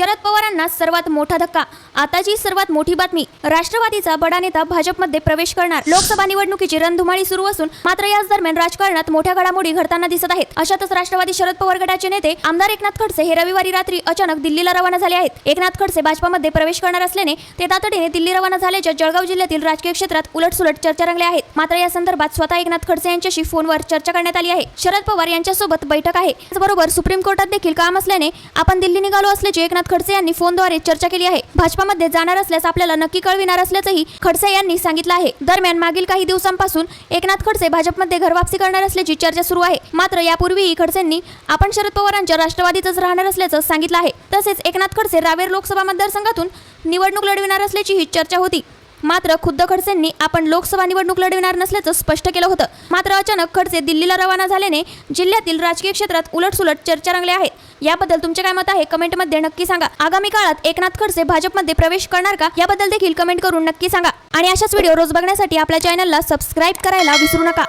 शरद पवारांना सर्वात मोठा धक्का. आताची सर्वात मोठी बातमी राष्ट्रवादीचा बडा नेता भाजपमध्ये प्रवेश करणार. लोकसभा निवडणुकीची रणधुमाळी सुरू असून मात्र याच दरम्यान राजकारणात मोठ्या घडामोडी घडताना दिसत आहेत. अशातच राष्ट्रवादी शरद पवार गटाचे नेते आमदार एकनाथ खडसे हे रविवारी रात्री अचानक दिल्लीला रवाना झाले आहेत. एकनाथ खडसे भाजपामध्ये प्रवेश करणार असल्याने ते तातडीने दिल्ली रवाना झाल्याच्या जळगाव जिल्ह्यातील राजकीय क्षेत्रात उलटसुलट चर्चा रंगल्या आहेत. मात्र या संदर्भात स्वतः एकनाथ खडसे यांच्याशी फोनवर चर्चा करण्यात आली आहे. शरद पवार यांच्यासोबत बैठक आहे. त्याचबरोबर सुप्रीम कोर्टात देखील काम असल्याने आपण दिल्ली निघालो असल्याचे एकनाथ खडसे यांनी फोनद्वारे चर्चा केली आहे. भाजपामध्ये जाणार असल्यास आपल्याला नक्की कळविणार असल्याचंही खडसे यांनी सांगितलं आहे. दरम्यान मागील काही दिवसांपासून एकनाथ खडसे भाजपमध्ये घरवापसी करणार असल्याची चर्चा सुरू आहे. मात्र यापूर्वीही खडसेंनी आपण शरद पवारांच्या राष्ट्रवादीतच राहणार असल्याचं सांगितलं आहे. तसेच एकनाथ खडसे रावेर लोकसभा मतदारसंघातून निवडणूक लढविणार असल्याची ही चर्चा होती. मात्र खुद्द खडसेंनी आपण लोकसभा निवडणूक लढविणार नसल्याचं स्पष्ट केलं होतं. मात्र अचानक खडसे दिल्लीला रवाना झाल्याने जिल्ह्यातील राजकीय क्षेत्रात उलटसुलट चर्चा रंगल्या आहेत. याबद्दल तुमचे काय मत आहे? कमेंटमध्ये नक्की सांगा. आगामी काळात एकनाथ खडसे भाजपमध्ये प्रवेश करणार का? याबद्दल देखील कमेंट करून नक्की सांगा. आणि अशाच व्हिडिओ रोज बघण्यासाठी आपल्या चॅनलला सबस्क्राईब करायला विसरू नका.